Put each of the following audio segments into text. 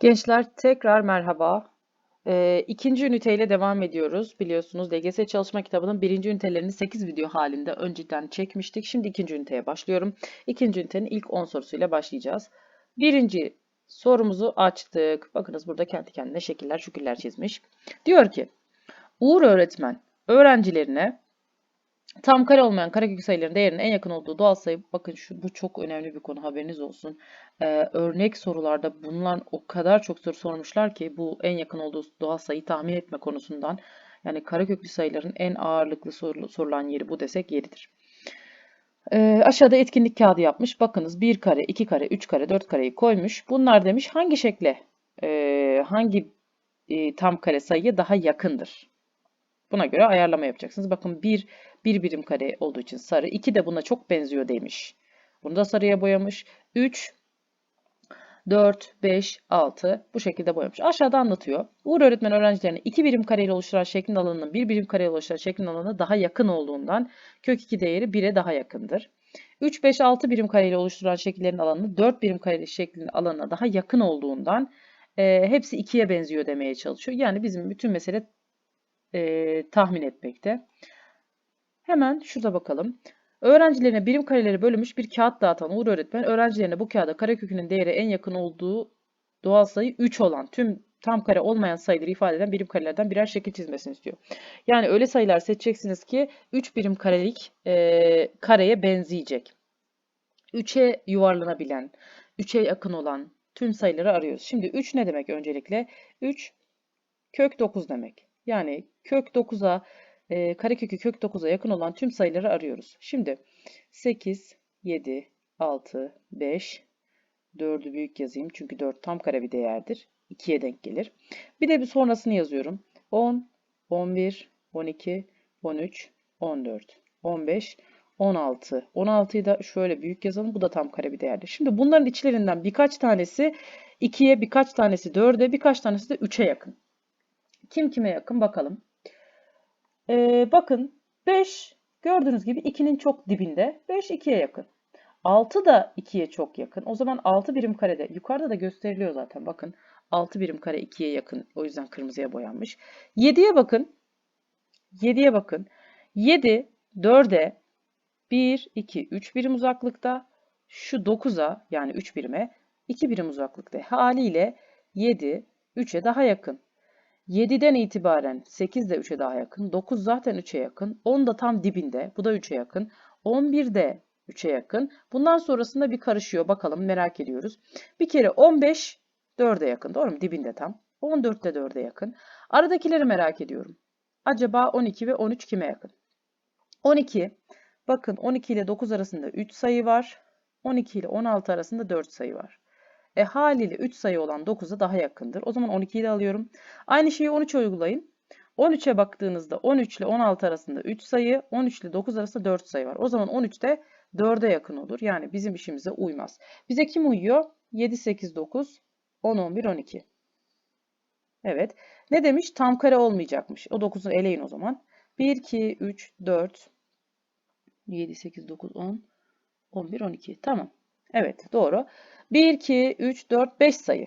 Gençler tekrar merhaba. Ee, ikinci üniteyle devam ediyoruz. Biliyorsunuz DGS çalışma kitabının birinci ünitelerini 8 video halinde önceden çekmiştik. Şimdi ikinci üniteye başlıyorum. İkinci ünitenin ilk 10 sorusuyla başlayacağız. Birinci sorumuzu açtık. Bakınız burada kendi kendine şekiller şükürler çizmiş. Diyor ki Uğur öğretmen öğrencilerine Tam kare olmayan karekök sayıların değerinin en yakın olduğu doğal sayı bakın şu bu çok önemli bir konu haberiniz olsun. Ee, örnek sorularda bunlar o kadar çok soru sormuşlar ki bu en yakın olduğu doğal sayıyı tahmin etme konusundan. Yani kareköklü sayıların en ağırlıklı sorulan yeri bu desek yeridir. Ee, aşağıda etkinlik kağıdı yapmış. Bakınız 1 kare, 2 kare, 3 kare, 4 kareyi koymuş. Bunlar demiş hangi şekle, e, hangi e, tam kare sayıya daha yakındır? Buna göre ayarlama yapacaksınız. Bakın 1 bir birim kare olduğu için sarı. 2 de buna çok benziyor demiş. Bunu da sarıya boyamış. 3 4, 5, 6 bu şekilde boyamış. Aşağıda anlatıyor. Uğur öğretmen öğrencilerine 2 birim kareyle oluşturan şeklin alanının 1 birim kareyle oluşturan şeklin alanına daha yakın olduğundan kök 2 değeri 1'e daha yakındır. 3, 5, 6 birim kareyle oluşturan şekillerin alanı 4 birim kareli şeklin alanına daha yakın olduğundan e, hepsi 2'ye benziyor demeye çalışıyor. Yani bizim bütün mesele e, tahmin etmekte. Hemen şurada bakalım. Öğrencilerine birim kareleri bölünmüş bir kağıt dağıtan Uğur öğretmen öğrencilerine bu kağıda karekökünün değeri en yakın olduğu doğal sayı 3 olan tüm tam kare olmayan sayıları ifade eden birim karelerden birer şekil çizmesini istiyor. Yani öyle sayılar seçeceksiniz ki 3 birim karelik e, kareye benzeyecek. 3'e yuvarlanabilen, 3'e yakın olan tüm sayıları arıyoruz. Şimdi 3 ne demek öncelikle? 3 kök 9 demek. Yani kök 9'a e, karekökü kök 9'a yakın olan tüm sayıları arıyoruz. Şimdi 8, 7, 6, 5, 4'ü büyük yazayım çünkü 4 tam kare bir değerdir. 2'ye denk gelir. Bir de bir sonrasını yazıyorum. 10, 11, 12, 13, 14, 15, 16. 16'yı da şöyle büyük yazalım. Bu da tam kare bir değerdir. Şimdi bunların içlerinden birkaç tanesi 2'ye, birkaç tanesi 4'e, birkaç tanesi de 3'e yakın. Kim kime yakın bakalım. Ee, bakın 5 gördüğünüz gibi 2'nin çok dibinde. 5 2'ye yakın. 6 da 2'ye çok yakın. O zaman 6 birim karede. Yukarıda da gösteriliyor zaten. Bakın 6 birim kare 2'ye yakın. O yüzden kırmızıya boyanmış. 7'ye bakın. 7'ye bakın. 7 4'e 1, 2, 3 birim uzaklıkta. Şu 9'a yani 3 birime 2 birim uzaklıkta. Haliyle 7 3'e daha yakın. 7'den itibaren 8 de 3'e daha yakın. 9 zaten 3'e yakın. 10 da tam dibinde. Bu da 3'e yakın. 11 de 3'e yakın. Bundan sonrasında bir karışıyor. Bakalım merak ediyoruz. Bir kere 15 4'e yakın. Doğru mu? Dibinde tam. 14 de 4'e yakın. Aradakileri merak ediyorum. Acaba 12 ve 13 kime yakın? 12. Bakın 12 ile 9 arasında 3 sayı var. 12 ile 16 arasında 4 sayı var. E, haliyle 3 sayı olan 9'a daha yakındır. O zaman 12'yi de alıyorum. Aynı şeyi 13 uygulayın. 13'e baktığınızda 13 ile 16 arasında 3 sayı, 13 ile 9 arasında 4 sayı var. O zaman 13 de 4'e yakın olur. Yani bizim işimize uymaz. Bize kim uyuyor? 7, 8, 9, 10, 11, 12. Evet. Ne demiş? Tam kare olmayacakmış. O 9'u eleyin o zaman. 1, 2, 3, 4, 7, 8, 9, 10, 11, 12. Tamam. Evet doğru. 1, 2, 3, 4, 5 sayı.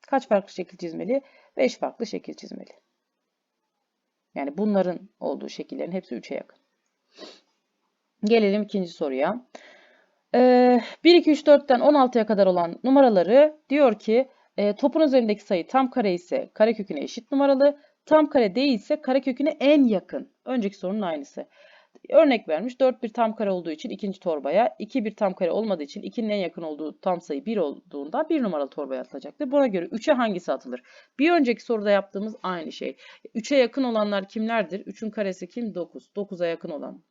Kaç farklı şekil çizmeli? 5 farklı şekil çizmeli. Yani bunların olduğu şekillerin hepsi 3'e yakın. Gelelim ikinci soruya. Ee, 1, 2, 3, 4'ten 16'ya kadar olan numaraları diyor ki e, topun üzerindeki sayı tam kare ise kareköküne eşit numaralı. Tam kare değilse kareköküne en yakın. Önceki sorunun aynısı. Örnek vermiş 4 bir tam kare olduğu için ikinci torbaya, 2 bir tam kare olmadığı için 2'nin en yakın olduğu tam sayı 1 olduğunda 1 numaralı torbaya atılacaktır. Buna göre 3'e hangisi atılır? Bir önceki soruda yaptığımız aynı şey. 3'e yakın olanlar kimlerdir? 3'ün karesi kim? 9. 9'a yakın olan.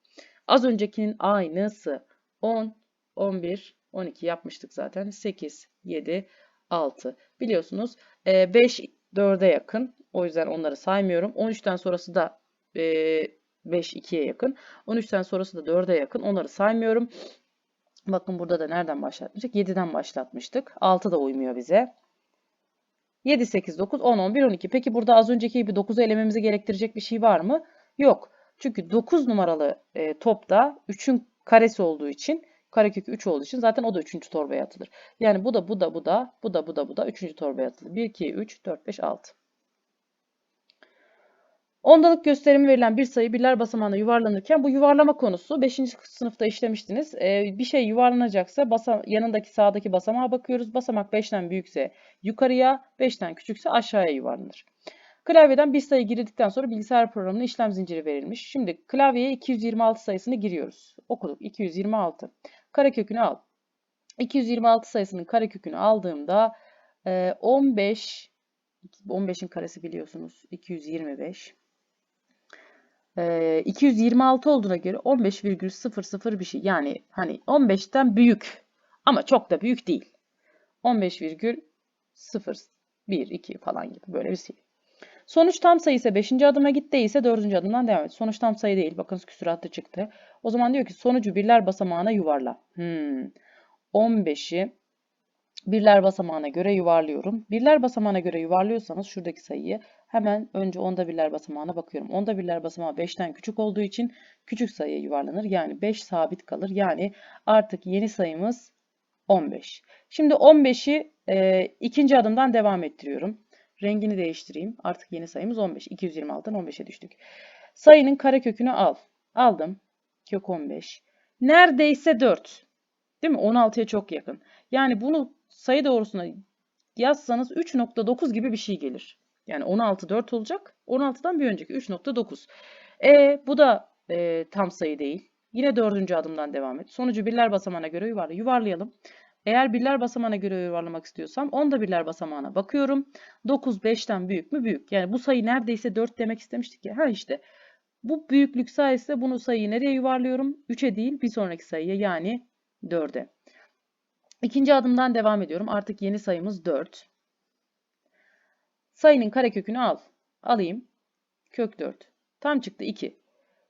Az öncekinin aynısı. 10, 11, 12 yapmıştık zaten. 8, 7, 6. Biliyorsunuz 5 4'e yakın. O yüzden onları saymıyorum. 13'ten sonrası da 5 2'ye yakın. 13'ten sonrası da 4'e yakın. Onları saymıyorum. Bakın burada da nereden başlatmıştık? 7'den başlatmıştık. 6 da uymuyor bize. 7, 8, 9, 10, 11, 12. Peki burada az önceki gibi 9'u elememizi gerektirecek bir şey var mı? Yok. Çünkü 9 numaralı e, topta 3'ün karesi olduğu için Karekökü 3 olduğu için zaten o da 3. torbaya atılır. Yani bu da bu da bu da bu da bu da bu da 3. torbaya atılır. 1, 2, 3, 4, 5, 6. Ondalık gösterimi verilen bir sayı birler basamağına yuvarlanırken bu yuvarlama konusu 5. sınıfta işlemiştiniz. Ee, bir şey yuvarlanacaksa basa, yanındaki sağdaki basamağa bakıyoruz. Basamak 5'ten büyükse yukarıya, 5'ten küçükse aşağıya yuvarlanır. Klavyeden bir sayı girdikten sonra bilgisayar programına işlem zinciri verilmiş. Şimdi klavyeye 226 sayısını giriyoruz. Okuduk. 226. Karekökünü al. 226 sayısının karekökünü aldığımda e, 15 15'in karesi biliyorsunuz 225. E, 226 olduğuna göre 15,00 bir şey. Yani hani 15'ten büyük ama çok da büyük değil. 15,0 1 2 falan gibi böyle bir şey. Sonuç tam sayı ise 5. adıma git değilse 4. adımdan devam et. Sonuç tam sayı değil. Bakın küsuratlı çıktı. O zaman diyor ki sonucu birler basamağına yuvarla. Hmm. 15'i birler basamağına göre yuvarlıyorum. Birler basamağına göre yuvarlıyorsanız şuradaki sayıyı hemen önce onda birler basamağına bakıyorum. Onda birler basamağı 5'ten küçük olduğu için küçük sayıya yuvarlanır. Yani 5 sabit kalır. Yani artık yeni sayımız 15. Şimdi 15'i e, ikinci adımdan devam ettiriyorum. Rengini değiştireyim. Artık yeni sayımız 15. 226'dan 15'e düştük. Sayının karekökünü al. Aldım. Kök 15. Neredeyse 4. Değil mi? 16'ya çok yakın. Yani bunu sayı doğrusuna yazsanız 3.9 gibi bir şey gelir. Yani 16 4 olacak. 16'dan bir önceki 3.9. E bu da e, tam sayı değil. Yine dördüncü adımdan devam et. Sonucu birler basamağına göre yuvarla. Yuvarlayalım. Eğer birler basamağına göre yuvarlamak istiyorsam 10 da birler basamağına bakıyorum. 9 5'ten büyük mü? Büyük. Yani bu sayı neredeyse 4 demek istemiştik ya. Ha işte. Bu büyüklük sayesinde bunu sayıyı nereye yuvarlıyorum? 3'e değil bir sonraki sayıya yani 4'e. İkinci adımdan devam ediyorum. Artık yeni sayımız 4. Sayının karekökünü al. Alayım. Kök 4. Tam çıktı 2.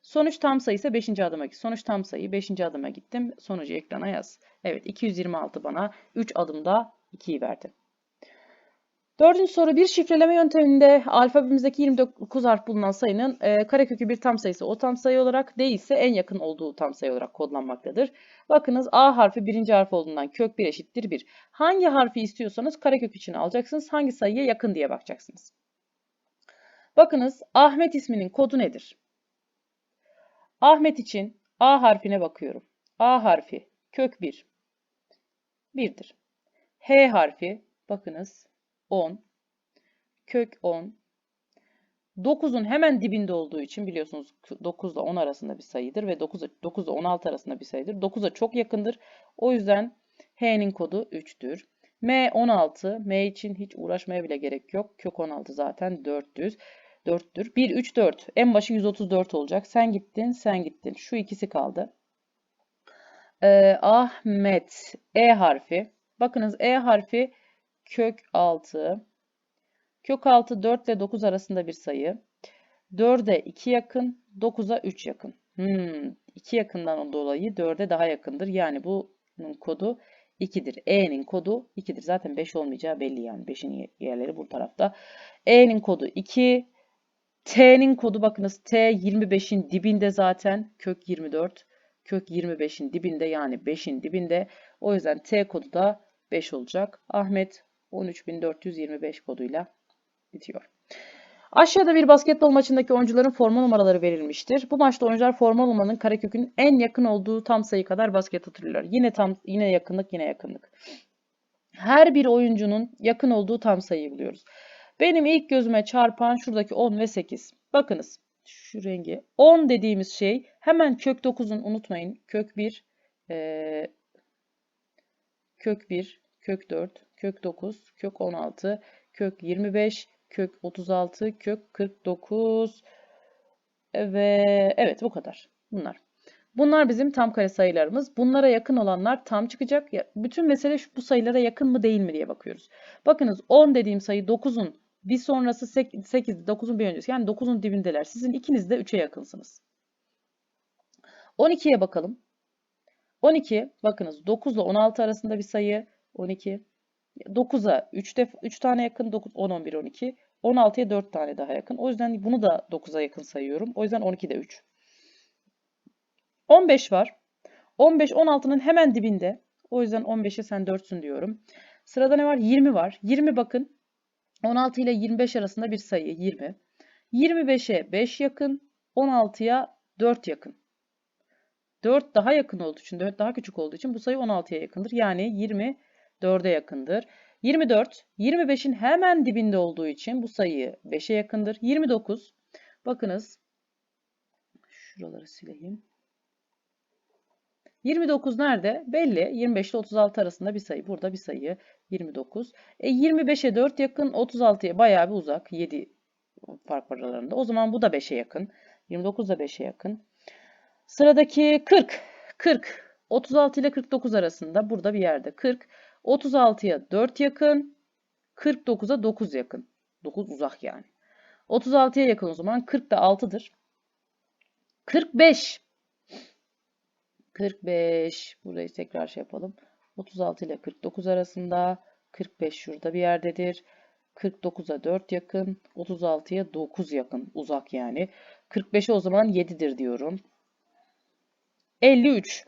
Sonuç tam sayı ise 5. adıma git. Sonuç tam sayı 5. adıma gittim. Sonucu ekrana yaz. Evet 226 bana 3 adımda 2'yi verdi. Dördüncü soru bir şifreleme yönteminde alfabemizdeki 29 harf bulunan sayının e, karekökü bir tam sayısı o tam sayı olarak değilse en yakın olduğu tam sayı olarak kodlanmaktadır. Bakınız A harfi birinci harf olduğundan kök 1 eşittir 1. Hangi harfi istiyorsanız karekök içine alacaksınız. Hangi sayıya yakın diye bakacaksınız. Bakınız Ahmet isminin kodu nedir? Ahmet için A harfine bakıyorum. A harfi kök 1. 1'dir. H harfi bakınız 10. Kök 10. 9'un hemen dibinde olduğu için biliyorsunuz 9 ile 10 arasında bir sayıdır ve 9, 9 ile 16 arasında bir sayıdır. 9'a çok yakındır. O yüzden H'nin kodu 3'tür. M 16. M için hiç uğraşmaya bile gerek yok. Kök 16 zaten 400. 4'tür. 1, 3, 4. En başı 134 olacak. Sen gittin, sen gittin. Şu ikisi kaldı. Ee, Ahmet. E harfi. Bakınız E harfi kök 6. Kök 6 4 ile 9 arasında bir sayı. 4'e 2 yakın, 9'a 3 yakın. Hmm, 2 yakından dolayı 4'e daha yakındır. Yani bunun kodu 2'dir. E'nin kodu 2'dir. Zaten 5 olmayacağı belli yani. 5'in yerleri bu tarafta. E'nin kodu 2. T'nin kodu bakınız T 25'in dibinde zaten kök 24. Kök 25'in dibinde yani 5'in dibinde. O yüzden T kodu da 5 olacak. Ahmet 13425 koduyla bitiyor. Aşağıda bir basketbol maçındaki oyuncuların forma numaraları verilmiştir. Bu maçta oyuncular forma numaranın karekökün en yakın olduğu tam sayı kadar basket atıyorlar. Yine tam yine yakınlık yine yakınlık. Her bir oyuncunun yakın olduğu tam sayıyı buluyoruz. Benim ilk gözüme çarpan şuradaki 10 ve 8. Bakınız şu rengi. 10 dediğimiz şey hemen kök 9'un unutmayın. Kök 1, e, kök 1, kök 4, kök 9, kök 16, kök 25, kök 36, kök 49 ve evet bu kadar. Bunlar. Bunlar bizim tam kare sayılarımız. Bunlara yakın olanlar tam çıkacak. Bütün mesele şu, bu sayılara yakın mı değil mi diye bakıyoruz. Bakınız 10 dediğim sayı 9'un bir sonrası 8, 9'un bir öncesi. Yani 9'un dibindeler. Sizin ikiniz de 3'e yakınsınız. 12'ye bakalım. 12 bakınız 9 ile 16 arasında bir sayı. 12. 9'a 3, def 3 tane yakın. 9, 10, 11, 12. 16'ya 4 tane daha yakın. O yüzden bunu da 9'a yakın sayıyorum. O yüzden 12'de 3. 15 var. 15 16'nın hemen dibinde. O yüzden 15'e sen 4'sün diyorum. Sırada ne var? 20 var. 20 bakın 16 ile 25 arasında bir sayı 20. 25'e 5 yakın, 16'ya 4 yakın. 4 daha yakın olduğu için, 4 daha küçük olduğu için bu sayı 16'ya yakındır. Yani 24'e yakındır. 24, 25'in hemen dibinde olduğu için bu sayı 5'e yakındır. 29, bakınız, şuraları sileyim. 29 nerede? Belli. 25 ile 36 arasında bir sayı. Burada bir sayı 29. E 25'e 4 yakın, 36'ya bayağı bir uzak. 7 fark var aralarında. O zaman bu da 5'e yakın. 29 da 5'e yakın. Sıradaki 40. 40. 36 ile 49 arasında burada bir yerde. 40. 36'ya 4 yakın. 49'a 9 yakın. 9 uzak yani. 36'ya yakın o zaman. 40 da 6'dır. 45. 45. Burayı tekrar şey yapalım. 36 ile 49 arasında. 45 şurada bir yerdedir. 49'a 4 yakın. 36'ya 9 yakın. Uzak yani. 45'e o zaman 7'dir diyorum. 53.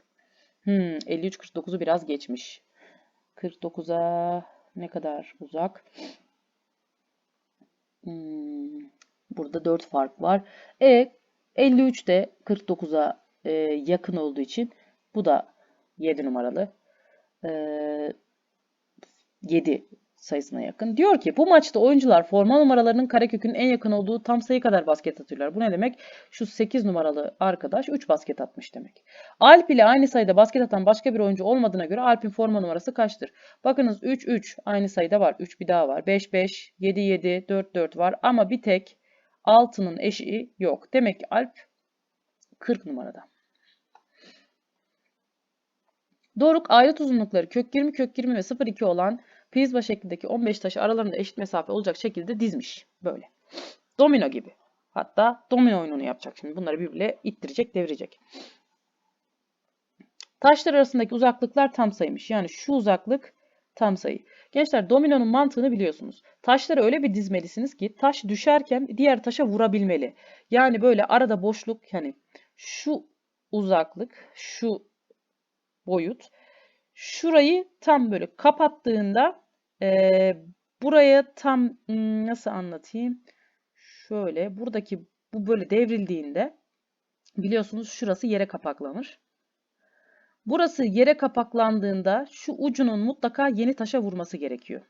Hmm, 53 49'u biraz geçmiş. 49'a ne kadar uzak? Hmm, burada 4 fark var. E 53 de 49'a e, yakın olduğu için bu da 7 numaralı. E, 7 sayısına yakın. Diyor ki bu maçta oyuncular forma numaralarının karekökünün en yakın olduğu tam sayı kadar basket atıyorlar. Bu ne demek? Şu 8 numaralı arkadaş 3 basket atmış demek. Alp ile aynı sayıda basket atan başka bir oyuncu olmadığına göre Alp'in forma numarası kaçtır? Bakınız 3 3 aynı sayıda var. 3 bir daha var. 5 5 7 7 4 4 var ama bir tek 6'nın eşiği yok. Demek ki Alp 40 numarada. Doruk ayrıt uzunlukları kök 20 kök 20 ve 0,2 olan prizma şeklindeki 15 taşı aralarında eşit mesafe olacak şekilde dizmiş. Böyle. Domino gibi. Hatta domino oyununu yapacak şimdi. Bunları birbirine ittirecek, devirecek. Taşlar arasındaki uzaklıklar tam sayıymış. Yani şu uzaklık tam sayı. Gençler dominonun mantığını biliyorsunuz. Taşları öyle bir dizmelisiniz ki taş düşerken diğer taşa vurabilmeli. Yani böyle arada boşluk yani şu uzaklık, şu boyut şurayı tam böyle kapattığında e, buraya tam nasıl anlatayım? Şöyle buradaki bu böyle devrildiğinde biliyorsunuz şurası yere kapaklanır. Burası yere kapaklandığında şu ucunun mutlaka yeni taşa vurması gerekiyor.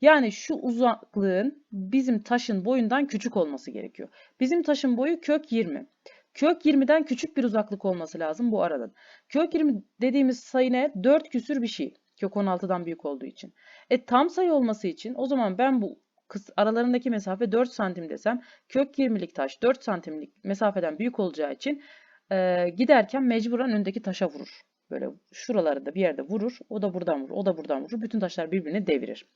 Yani şu uzaklığın bizim taşın boyundan küçük olması gerekiyor. Bizim taşın boyu kök 20. Kök 20'den küçük bir uzaklık olması lazım bu aradan. Kök 20 dediğimiz sayı ne? 4 küsür bir şey. Kök 16'dan büyük olduğu için. E tam sayı olması için o zaman ben bu aralarındaki mesafe 4 santim desem kök 20'lik taş 4 santimlik mesafeden büyük olacağı için e, giderken mecburen öndeki taşa vurur. Böyle şuralarda bir yerde vurur. O da buradan vurur. O da buradan vurur. Bütün taşlar birbirini devirir.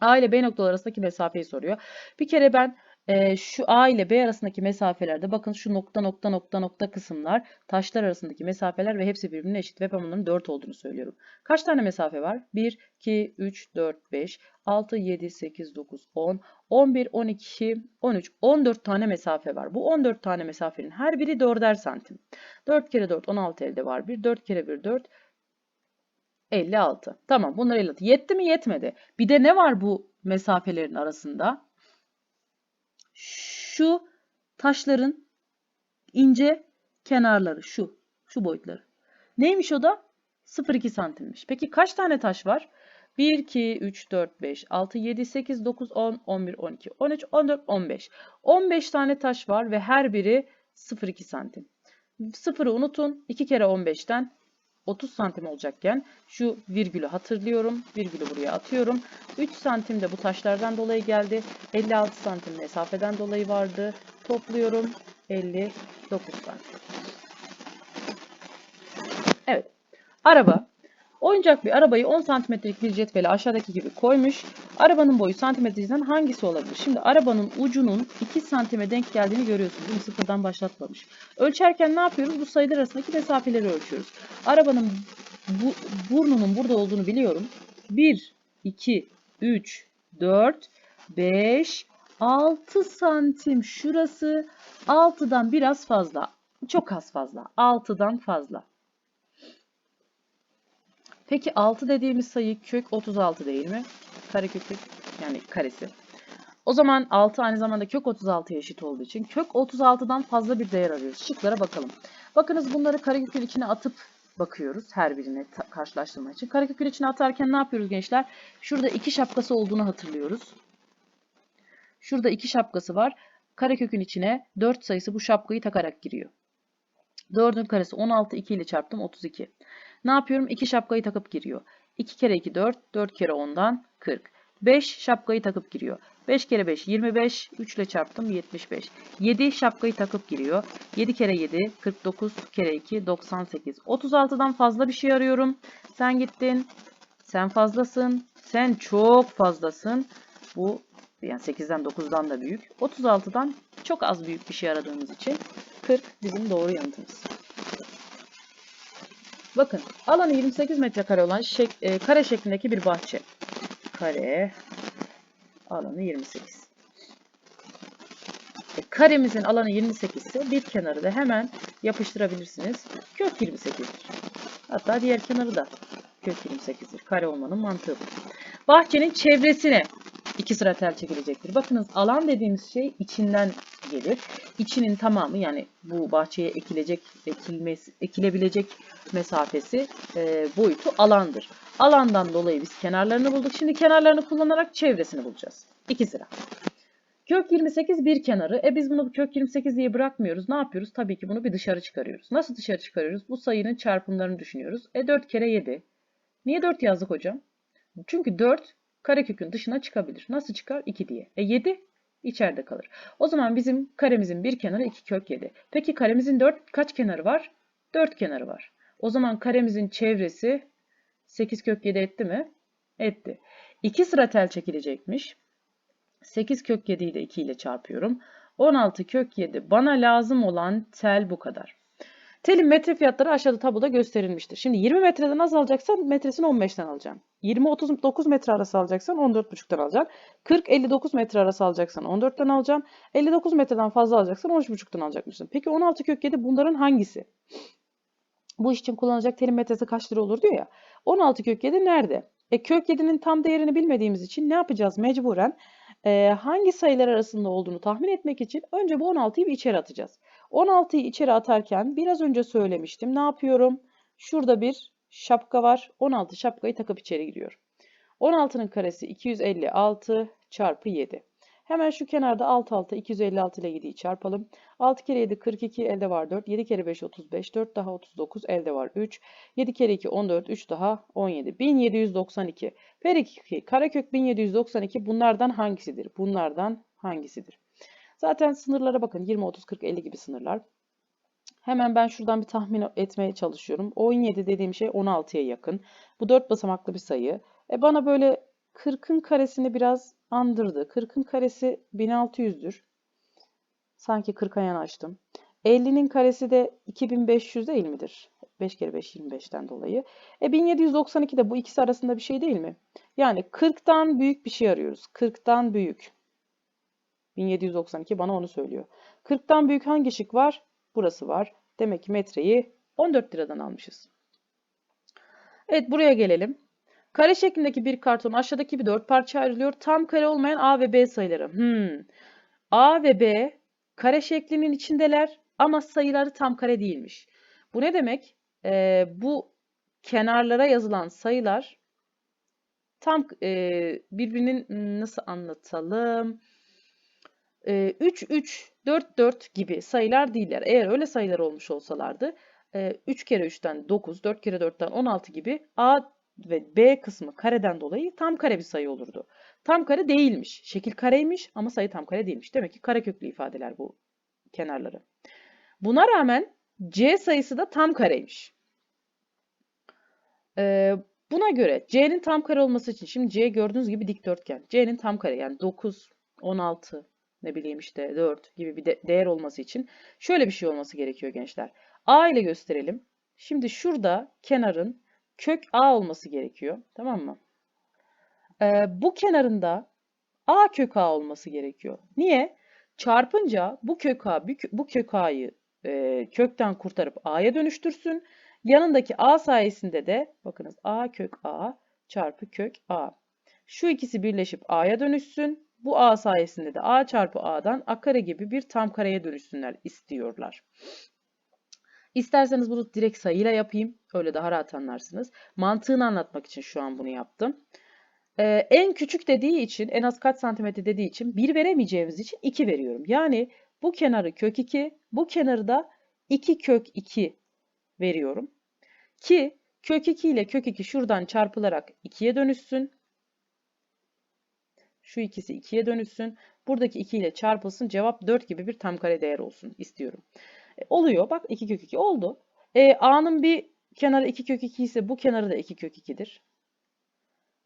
A ile B noktaları arasındaki mesafeyi soruyor. Bir kere ben e, şu A ile B arasındaki mesafelerde bakın şu nokta nokta nokta nokta kısımlar taşlar arasındaki mesafeler ve hepsi birbirine eşit ve ben bunların 4 olduğunu söylüyorum. Kaç tane mesafe var? 1, 2, 3, 4, 5, 6, 7, 8, 9, 10, 11, 12, 13, 14 tane mesafe var. Bu 14 tane mesafenin her biri 4'er santim. 4 kere 4 16 elde var. 1, 4 kere 1 4, 56. Tamam bunlar 56. Yetti mi yetmedi. Bir de ne var bu mesafelerin arasında? Şu taşların ince kenarları şu. Şu boyutları. Neymiş o da? 0,2 santimmiş. Peki kaç tane taş var? 1, 2, 3, 4, 5, 6, 7, 8, 9, 10, 11, 12, 13, 14, 15. 15 tane taş var ve her biri 0,2 santim. Sıfırı unutun. 2 kere 15'ten 30 santim olacakken şu virgülü hatırlıyorum. Virgülü buraya atıyorum. 3 santim de bu taşlardan dolayı geldi. 56 santim mesafeden dolayı vardı. Topluyorum. 59 santim. Evet. Araba. Oyuncak bir arabayı 10 santimetrelik bir cetvele aşağıdaki gibi koymuş. Arabanın boyu santimetreden hangisi olabilir? Şimdi arabanın ucunun 2 santime denk geldiğini görüyorsunuz. Bunu sıfırdan başlatmamış. Ölçerken ne yapıyoruz? Bu sayılar arasındaki mesafeleri ölçüyoruz. Arabanın bu, burnunun burada olduğunu biliyorum. 1, 2, 3, 4, 5, 6 santim şurası. 6'dan biraz fazla. Çok az fazla. 6'dan fazla. Peki 6 dediğimiz sayı kök 36 değil mi? Karekökü yani karesi. O zaman 6 aynı zamanda kök 36'ya eşit olduğu için kök 36'dan fazla bir değer arıyoruz. Şıklara bakalım. Bakınız bunları karekökün içine atıp bakıyoruz her birine karşılaştırmak için. Karekökün içine atarken ne yapıyoruz gençler? Şurada iki şapkası olduğunu hatırlıyoruz. Şurada iki şapkası var. Karekökün içine 4 sayısı bu şapkayı takarak giriyor. 4'ün karesi 16, 2 ile çarptım 32. Ne yapıyorum? 2 şapkayı takıp giriyor. 2 kere 2 4, 4 kere 10'dan 40. 5 şapkayı takıp giriyor. 5 kere 5 25, 3 ile çarptım 75. 7 şapkayı takıp giriyor. 7 kere 7 49 kere 2 98. 36'dan fazla bir şey arıyorum. Sen gittin. Sen fazlasın. Sen çok fazlasın. Bu yani 8'den 9'dan da büyük. 36'dan çok az büyük bir şey aradığımız için 40 bizim doğru yanıtımız. Bakın alanı 28 metrekare olan şek e, kare şeklindeki bir bahçe. Kare alanı 28. E, karemizin alanı 28 ise bir kenarı da hemen yapıştırabilirsiniz. Kök 28'dir. Hatta diğer kenarı da kök 28'dir. Kare olmanın mantığı bu. Bahçenin çevresine iki sıra tel çekilecektir. Bakınız alan dediğimiz şey içinden gelir. İçinin tamamı yani bu bahçeye ekilecek, ekilmesi, ekilebilecek mesafesi e, boyutu alandır. Alandan dolayı biz kenarlarını bulduk. Şimdi kenarlarını kullanarak çevresini bulacağız. İki sıra. Kök 28 bir kenarı. E biz bunu kök 28 diye bırakmıyoruz. Ne yapıyoruz? Tabii ki bunu bir dışarı çıkarıyoruz. Nasıl dışarı çıkarıyoruz? Bu sayının çarpımlarını düşünüyoruz. E 4 kere 7. Niye 4 yazdık hocam? Çünkü 4 karekökün dışına çıkabilir. Nasıl çıkar? 2 diye. E 7 içeride kalır. O zaman bizim karemizin bir kenarı 2 kök 7. Peki karemizin 4 kaç kenarı var? 4 kenarı var. O zaman karemizin çevresi 8 kök 7 etti mi? Etti. 2 sıra tel çekilecekmiş. 8 kök 7'yi de 2 ile çarpıyorum. 16 kök 7 bana lazım olan tel bu kadar. Telin metre fiyatları aşağıda tabloda gösterilmiştir. Şimdi 20 metreden az alacaksan metresini 15'ten alacaksın. 20-39 metre arası alacaksan 14,5'tan alacaksın. 40-59 metre arası alacaksan 14'ten alacaksın. 59 metreden fazla alacaksan 13,5'tan alacakmışsın. Peki 16 kök 7 bunların hangisi? Bu iş için kullanılacak telin metresi kaç lira olur diyor ya. 16 kök 7 nerede? E kök 7'nin tam değerini bilmediğimiz için ne yapacağız mecburen? E, hangi sayılar arasında olduğunu tahmin etmek için önce bu 16'yı bir içeri atacağız. 16'yı içeri atarken biraz önce söylemiştim. Ne yapıyorum? Şurada bir şapka var. 16 şapkayı takıp içeri giriyorum. 16'nın karesi 256 çarpı 7. Hemen şu kenarda alt alta 256 ile 7'yi çarpalım. 6 kere 7 42 elde var 4. 7 kere 5 35. 4 daha 39 elde var 3. 7 kere 2 14. 3 daha 17. 1792. Peki karekök 1792 bunlardan hangisidir? Bunlardan hangisidir? Zaten sınırlara bakın 20, 30, 40, 50 gibi sınırlar. Hemen ben şuradan bir tahmin etmeye çalışıyorum. 17 dediğim şey 16'ya yakın. Bu 4 basamaklı bir sayı. E bana böyle 40'ın karesini biraz andırdı. 40'ın karesi 1600'dür. Sanki 40'a yanaştım. 50'nin karesi de 2500 değil midir? 5 kere 5 25'ten dolayı. E 1792 de bu ikisi arasında bir şey değil mi? Yani 40'tan büyük bir şey arıyoruz. 40'tan büyük. 1792 bana onu söylüyor. 40'tan büyük hangi şık var? Burası var. Demek ki metreyi 14 liradan almışız. Evet buraya gelelim. Kare şeklindeki bir karton aşağıdaki bir dört parça ayrılıyor. Tam kare olmayan A ve B sayıları. Hmm. A ve B kare şeklinin içindeler ama sayıları tam kare değilmiş. Bu ne demek? Ee, bu kenarlara yazılan sayılar tam e, birbirinin nasıl anlatalım? 3, 3, 4, 4 gibi sayılar değiller. Eğer öyle sayılar olmuş olsalardı 3 kere 3'ten 9, 4 kere 4'ten 16 gibi A ve B kısmı kareden dolayı tam kare bir sayı olurdu. Tam kare değilmiş. Şekil kareymiş ama sayı tam kare değilmiş. Demek ki kareköklü ifadeler bu kenarları. Buna rağmen C sayısı da tam kareymiş. Ee, buna göre C'nin tam kare olması için şimdi C gördüğünüz gibi dikdörtgen. C'nin tam kare yani 9, 16, ne bileyim işte 4 gibi bir de değer olması için şöyle bir şey olması gerekiyor gençler. A ile gösterelim. Şimdi şurada kenarın kök A olması gerekiyor. Tamam mı? Ee, bu kenarında A kök A olması gerekiyor. Niye? Çarpınca bu kök A bu kök A'yı e, kökten kurtarıp A'ya dönüştürsün. Yanındaki a sayesinde de bakınız a kök a çarpı kök a. Şu ikisi birleşip a'ya dönüşsün. Bu a sayesinde de a çarpı a'dan a kare gibi bir tam kareye dönüşsünler istiyorlar. İsterseniz bunu direkt sayıyla yapayım. Öyle daha rahat anlarsınız. Mantığını anlatmak için şu an bunu yaptım. Ee, en küçük dediği için, en az kaç santimetre dediği için 1 veremeyeceğimiz için 2 veriyorum. Yani bu kenarı kök 2, bu kenarı da 2 kök 2 veriyorum. Ki kök 2 ile kök 2 şuradan çarpılarak 2'ye dönüşsün. Şu ikisi 2'ye dönüşsün. Buradaki 2 ile çarpılsın. Cevap 4 gibi bir tam kare değer olsun istiyorum. E, oluyor. Bak 2 kök 2 oldu. E, A'nın bir kenarı 2 kök 2 ise bu kenarı da 2 kök 2'dir.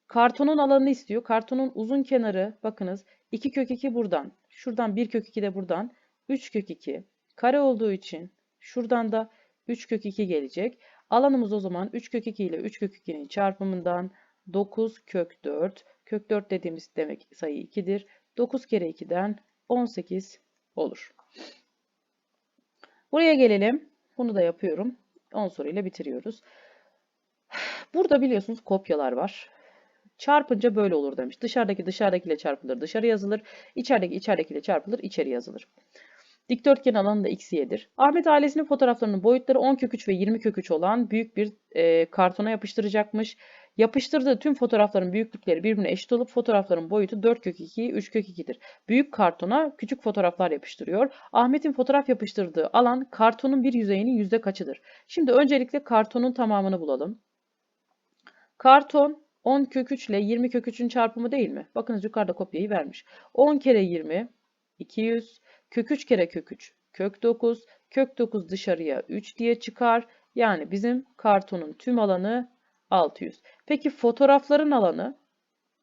Kartonun alanını istiyor. Kartonun uzun kenarı bakınız 2 kök 2 buradan. Şuradan 1 kök 2 de buradan. 3 kök 2. Kare olduğu için şuradan da 3 kök 2 gelecek. Alanımız o zaman 3 kök 2 ile 3 kök 2'nin çarpımından 9 kök 4. Kök 4 dediğimiz demek sayı 2'dir. 9 kere 2'den 18 olur. Buraya gelelim. Bunu da yapıyorum. 10 soruyla bitiriyoruz. Burada biliyorsunuz kopyalar var. Çarpınca böyle olur demiş. Dışarıdaki dışarıdakiyle çarpılır, dışarı yazılır. İçerideki içeridekiyle çarpılır, içeri yazılır. Dikdörtgen alanı da x y'dir. Ahmet ailesinin fotoğraflarının boyutları 10 kök 3 ve 20 kök 3 olan büyük bir e, kartona yapıştıracakmış. Yapıştırdığı tüm fotoğrafların büyüklükleri birbirine eşit olup fotoğrafların boyutu 4 kök 2, 3 kök 2'dir. Büyük kartona küçük fotoğraflar yapıştırıyor. Ahmet'in fotoğraf yapıştırdığı alan kartonun bir yüzeyinin yüzde kaçıdır? Şimdi öncelikle kartonun tamamını bulalım. Karton 10 kök 3 ile 20 kök 3'ün çarpımı değil mi? Bakınız yukarıda kopyayı vermiş. 10 kere 20 200 kök 3 kere kök 3 kök 9 kök 9 dışarıya 3 diye çıkar. Yani bizim kartonun tüm alanı 600. Peki fotoğrafların alanı?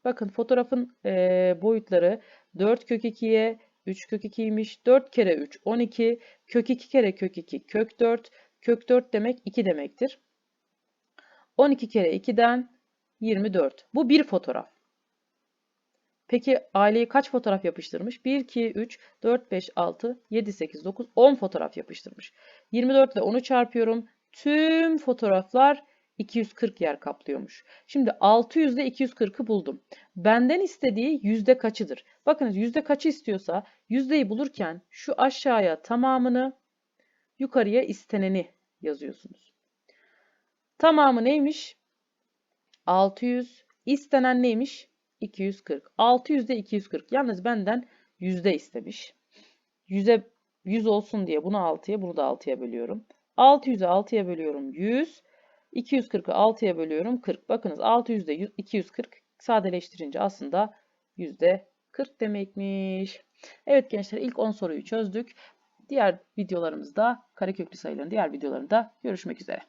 Bakın fotoğrafın e, boyutları 4 kök 2'ye 3 kök 2'ymiş. 4 kere 3 12. Kök 2 kere kök 2 kök 4. Kök 4 demek 2 demektir. 12 kere 2'den 24. Bu bir fotoğraf. Peki aileye kaç fotoğraf yapıştırmış? 1, 2, 3, 4, 5, 6, 7, 8, 9, 10 fotoğraf yapıştırmış. 24 ile 10'u çarpıyorum. Tüm fotoğraflar 240 yer kaplıyormuş. Şimdi 600 ile 240'ı buldum. Benden istediği yüzde kaçıdır? Bakınız yüzde kaçı istiyorsa yüzdeyi bulurken şu aşağıya tamamını yukarıya isteneni yazıyorsunuz. Tamamı neymiş? 600. İstenen neymiş? 240. 600 de 240. Yalnız benden yüzde istemiş. Yüze 100 olsun diye bunu 6'ya bunu da 6'ya bölüyorum. 600'ü 6'ya bölüyorum 100. 240'ı 6'ya bölüyorum 40. Bakınız 600'de 240 sadeleştirince aslında yüzde 40 demekmiş. Evet gençler ilk 10 soruyu çözdük. Diğer videolarımızda kareköklü sayıların diğer videolarında görüşmek üzere.